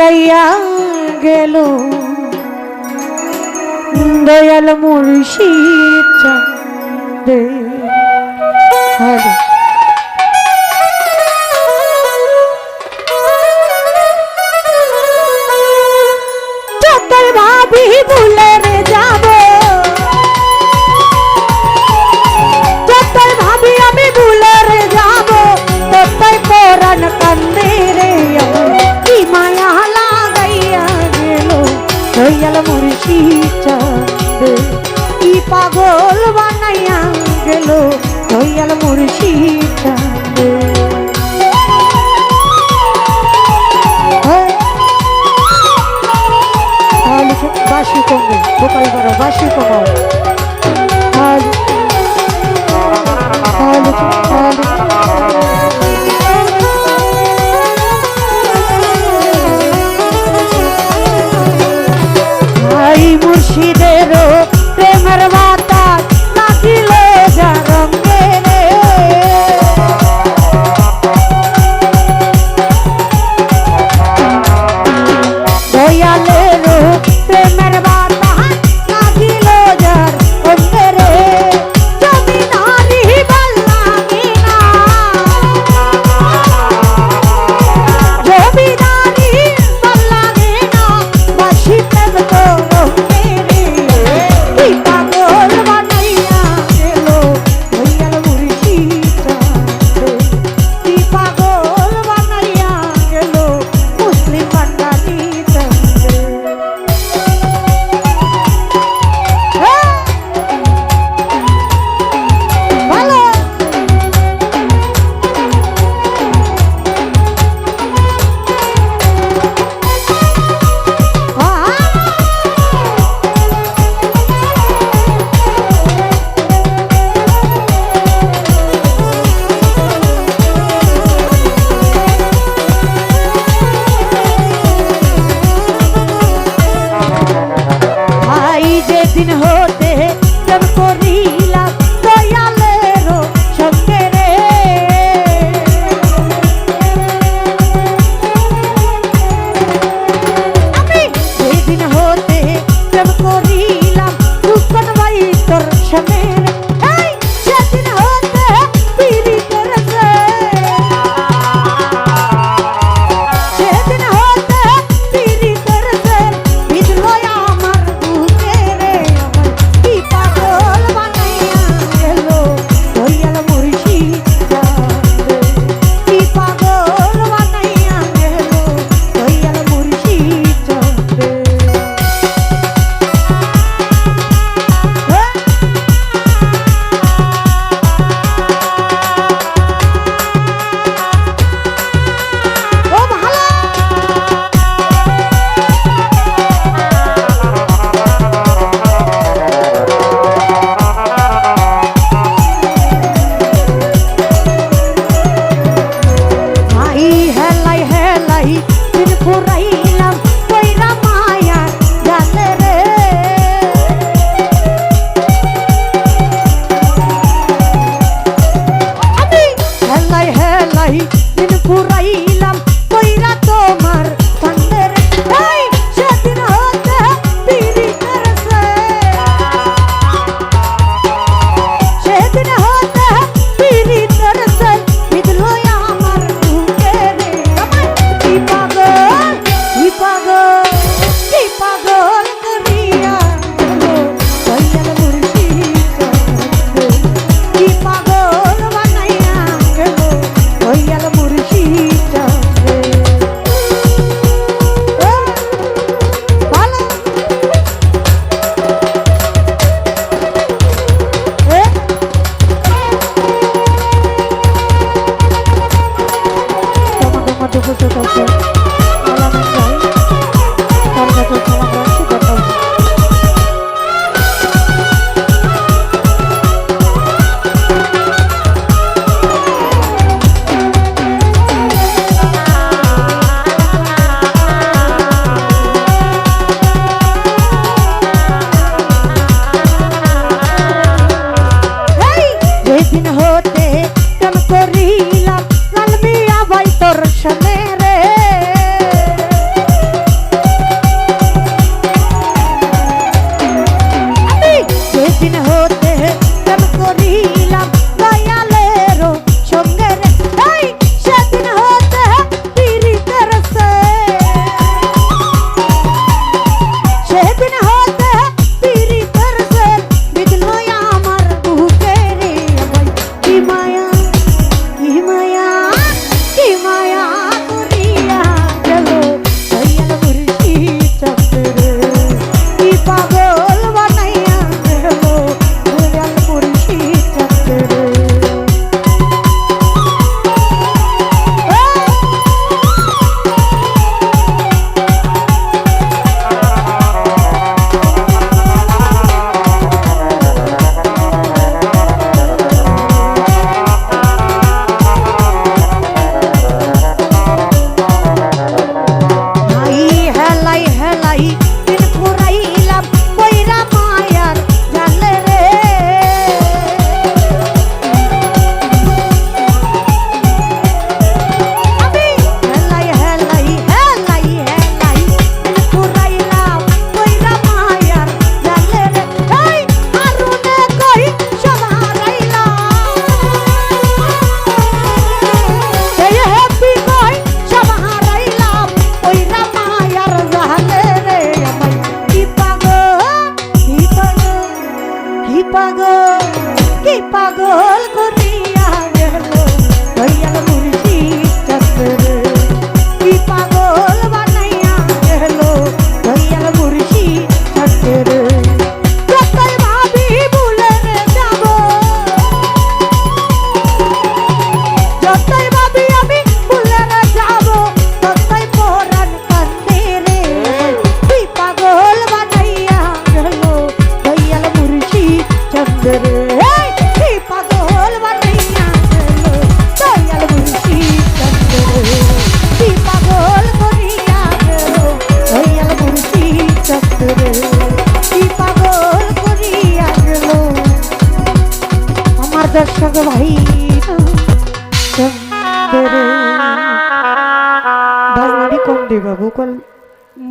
ফুরাইয়া গেল। দয়াল মুর্শি চাঁদে। ভাবি ভুলে বাসি কমবে গোপাল বড় বাসি কমাও ভাই মুর্শিদের প্রেমের বার दिन हो బండి కొండి బాబు కొన్ని